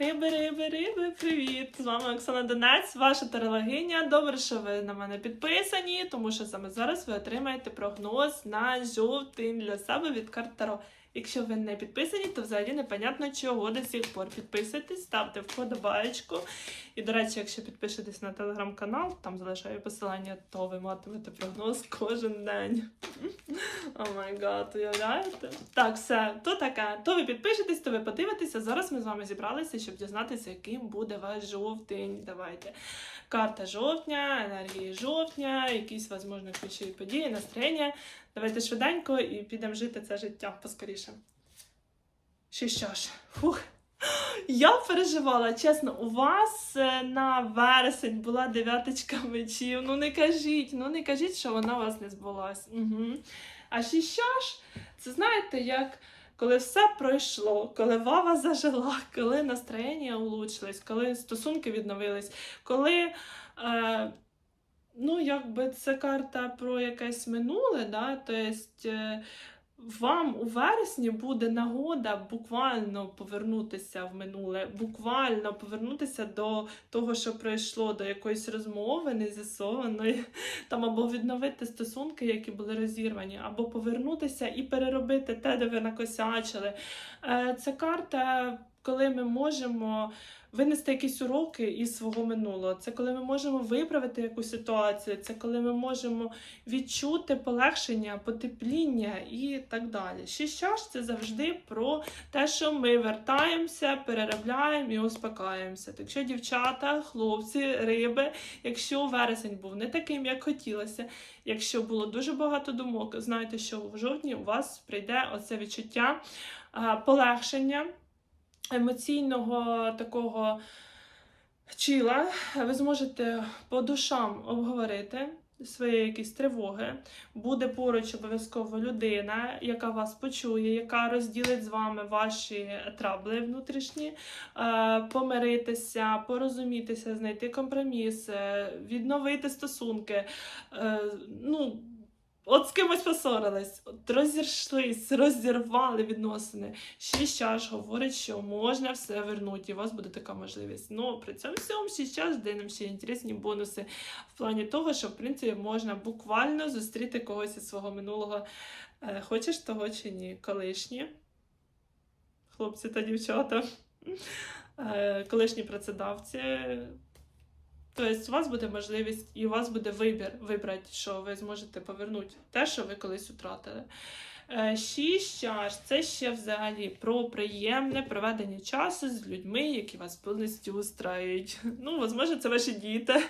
Риби, риби, риби, привіт! З вами Оксана Донець, ваша тарологиня. Добре, що ви на мене підписані, тому що саме зараз ви отримаєте прогноз на жовтень для себе від карт Таро. Якщо ви не підписані, то взагалі непонятно чого до сих пор. Підписуйтесь, ставте вподобаєчку. І, до речі, якщо підпишетесь на телеграм-канал, там залишаю посилання, то ви матимете прогноз кожен день. О май гад, уявляєте? Так, все, то таке. То ви підпишетесь, то ви подивитеся. Зараз ми з вами зібралися, щоб дізнатися, яким буде ваш жовтень. Давайте. Карта жовтня, енергії жовтня, якісь, можливо, ключові події, настроєння. Давайте швиденько і підемо жити це життя поскоріше. Що що ж, фух. Я переживала, чесно, у вас е, на вересень була дев'яточка мечів. Ну не кажіть, ну не кажіть, що вона у вас не збулась. Угу. А ще що ж, це знаєте, як коли все пройшло, коли вава зажила, коли настроєння улучшилось, коли стосунки відновились, коли. Е, Ну, якби це карта про якесь минуле, да? тобто вам у вересні буде нагода буквально повернутися в минуле, буквально повернутися до того, що пройшло, до якоїсь розмови нез'ясованої, там або відновити стосунки, які були розірвані, або повернутися і переробити те, де ви накосячили. Е, Це карта, коли ми можемо винести якісь уроки із свого минулого. Це коли ми можемо виправити якусь ситуацію, це коли ми можемо відчути полегшення, потепління і так далі. Ще ж це завжди про те, що ми вертаємося, переробляємо і успокаємося. Так що, дівчата, хлопці, риби, якщо вересень був не таким, як хотілося, якщо було дуже багато думок, знайте, що в жовтні у вас прийде оце відчуття полегшення емоційного такого чіла, ви зможете по душам обговорити свої якісь тривоги. Буде поруч обов'язково людина, яка вас почує, яка розділить з вами ваші трабли внутрішні, е, помиритися, порозумітися, знайти компроміс, е, відновити стосунки. Е, ну, От з кимось поссорились, от розіршлись, розірвали відносини. Шість говорить, що можна все вернути, і у вас буде така можливість. Ну, при цьому всьому шість час де нам ще інтересні бонуси в плані того, що в принципі можна буквально зустріти когось із свого минулого. Е, Хочеш того чи ні? Колишні хлопці та дівчата, е, колишні працедавці. Тобто у вас буде можливість і у вас буде вибір вибрати, що ви зможете повернути те, що ви колись втратили. Е, Шість чаш це ще взагалі про приємне проведення часу з людьми, які вас повністю устраюють. Ну, можливо, це ваші діти.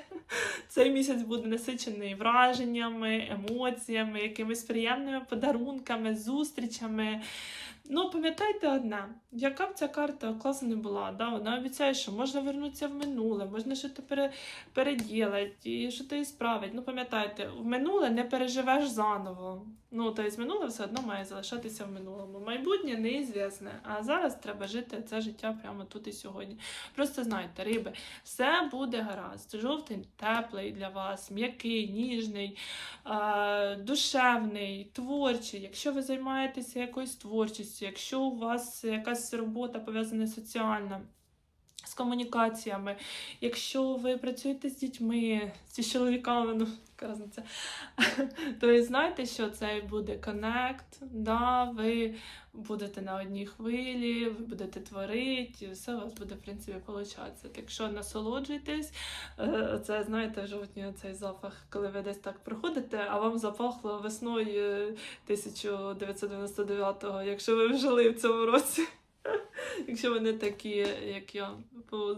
Цей місяць буде насичений враженнями, емоціями, якимись приємними подарунками, зустрічами. Ну, пам'ятайте одне, яка б ця карта класна не була, да? вона обіцяє, що можна вернутися в минуле, можна щось пере, переділати і щось і справити. Ну, пам'ятайте, в минуле не переживеш заново. Ну, тобто минуле все одно має залишатися в минулому. Майбутнє неізвісне, а зараз треба жити це життя прямо тут і сьогодні. Просто знайте, риби, все буде гаразд. Жовтень теплий для вас, м'який, ніжний, душевний, творчий. Якщо ви займаєтеся якоюсь творчістю, якщо у вас якась робота пов'язана соціальна. З комунікаціями, якщо ви працюєте з дітьми, зі чоловіками, ну яка різниця, то ви знаєте, що це буде коннект, да, ви будете на одній хвилі, ви будете творити, і все у вас буде, в принципі, получатися. Так що насолоджуйтесь, Е, це знаєте, жовтні цей запах, коли ви десь так проходите, а вам запахло весною 1999-го, якщо ви жили в цьому році. Якщо вони такі, як я по.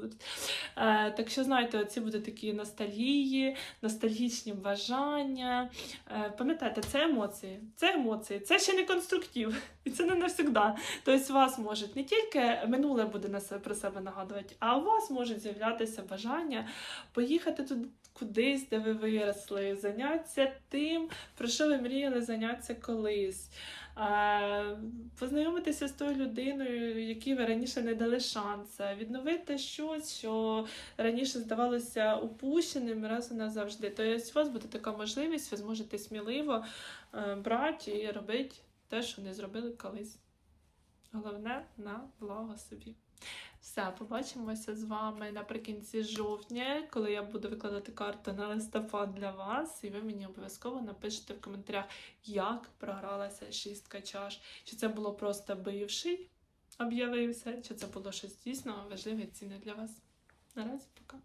Е, так що, знаєте, оці будуть такі ностальгії, ностальгічні бажання. Е, пам'ятайте, це емоції. Це емоції, це ще не конструктив, і це не навсегда. Тобто, вас можуть не тільки минуле буде на себе про себе нагадувати, а у вас можуть з'являтися бажання поїхати туди. Кудись, де ви виросли, зайнятися тим, про що ви мріяли зайнятися колись. Е, познайомитися з тою людиною, якій ви раніше не дали шансу, відновити щось, що раніше здавалося упущеним, раз у нас завжди. Тобто у вас буде така можливість, ви зможете сміливо е, брати і робити те, що не зробили колись. Головне на благо собі. Все, побачимося з вами наприкінці жовтня, коли я буду викладати карту на листопад для вас, і ви мені обов'язково напишете в коментарях, як програлася шістка чаш. Чи це було просто бивший? об'явився, чи це було щось дійсно важливе і цінне для вас. Наразі пока.